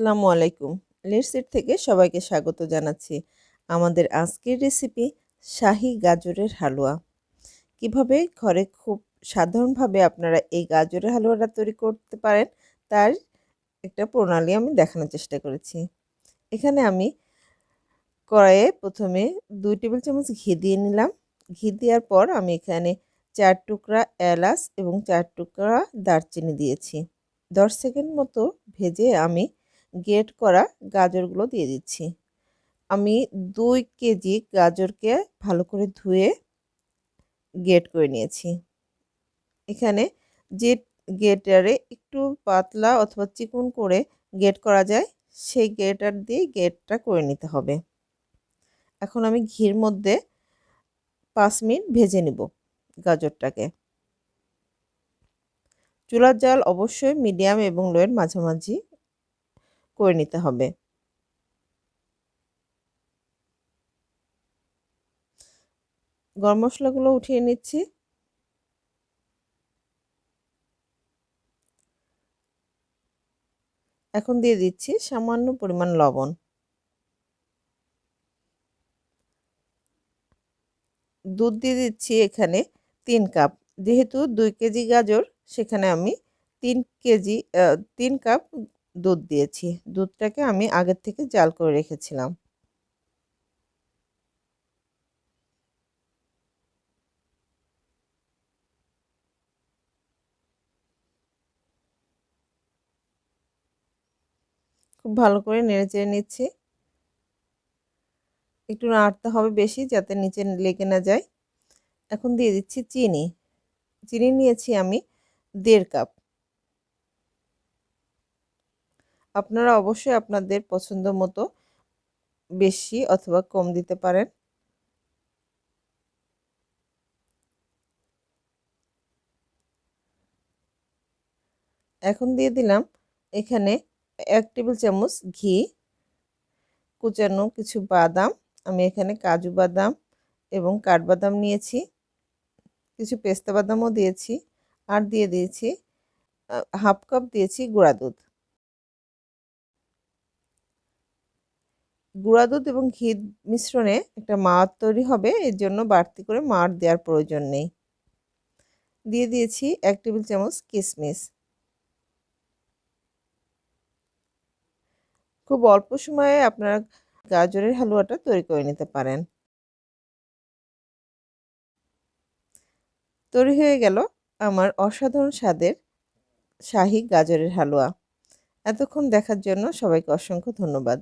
আসসালামু আলাইকুম। লেটসেট থেকে সবাইকে স্বাগত জানাচ্ছি আমাদের আজকের রেসিপি শাহি গাজরের হালুয়া। কীভাবে ঘরে খুব সাধারণভাবে আপনারা এই গাজরের হালুয়াটা তৈরি করতে পারেন, তার একটা প্রণালী আমি দেখানোর চেষ্টা করেছি। এখানে আমি কড়াইয়ে প্রথমে দুই টেবিল চামচ ঘি দিয়ে নিলাম। ঘি দেওয়ার পর আমি এখানে চার টুকরা এলাচ এবং চার টুকরা দারচিনি দিয়েছি। দশ সেকেন্ড মতো ভেজে আমি গ্রেট করা গাজরগুলো দিয়ে দিচ্ছি। আমি দুই কেজি গাজরকে ভালো করে ধুয়ে গ্রেট করে নিয়েছি। এখানে যে গেটারে একটু পাতলা অথবা চিকন করে গেট করা যায়, সেই গেটার দিয়ে গেটটা করে নিতে হবে। এখন আমি ঘির মধ্যে পাঁচ মিনিট ভেজে নিব গাজরটাকে। চুলার জাল অবশ্যই মিডিয়াম এবং লোয়ের মাঝামাঝি করে নিতে হবে। গরম মশলাগুলো উঠিয়ে নিচ্ছি। এখন দিয়ে দিচ্ছি সামান্য পরিমাণ লবণ। দুধ দিয়ে দিচ্ছি এখানে তিন কাপ। যেহেতু দুই কেজি গাজর, সেখানে আমি তিন কেজি তিন কাপ দুধ দিয়েছি। দুধটাকে আমি আগের থেকে জাল করে রেখেছিলাম। খুব ভালো করে নেড়ে চেড়ে নিচ্ছি। একটু নাড়তে হবে বেশি যাতে নিচে লেগে না যায়। এখন দিয়ে দিচ্ছি চিনি। চিনি নিয়েছি আমি দেড় কাপ। আপনারা অবশ্যই আপনাদের পছন্দ মতো বেশি অথবা কম দিতে পারেন। এখন দিয়ে দিলাম এখানে এক টেবিল চামচ ঘি, কুচানো কিছু বাদাম, আমি এখানে কাজু বাদাম এবং কাঠবাদাম নিয়েছি, কিছু পেস্তা বাদামও দিয়েছি, আর দিয়ে দিয়েছি হাফ কাপ দিয়েছি গুঁড়া দুধ। গুঁড়া দুধ এবং ঘি মিশ্রণে একটা মাওয়ার তৈরি হবে। এর জন্য বাড়তি করে মাওয়ার দেওয়ার প্রয়োজন নেই। দিয়ে দিয়েছি এক টেবিল চামচ কিশমিশ খুব অল্প সময়ে আপনারা গাজরের হালুয়াটা তৈরি করে নিতে পারেন। তৈরি হয়ে গেল আমার অসাধারণ স্বাদের শাহি গাজরের হালুয়া। এতক্ষণ দেখার জন্য সবাইকে অসংখ্য ধন্যবাদ।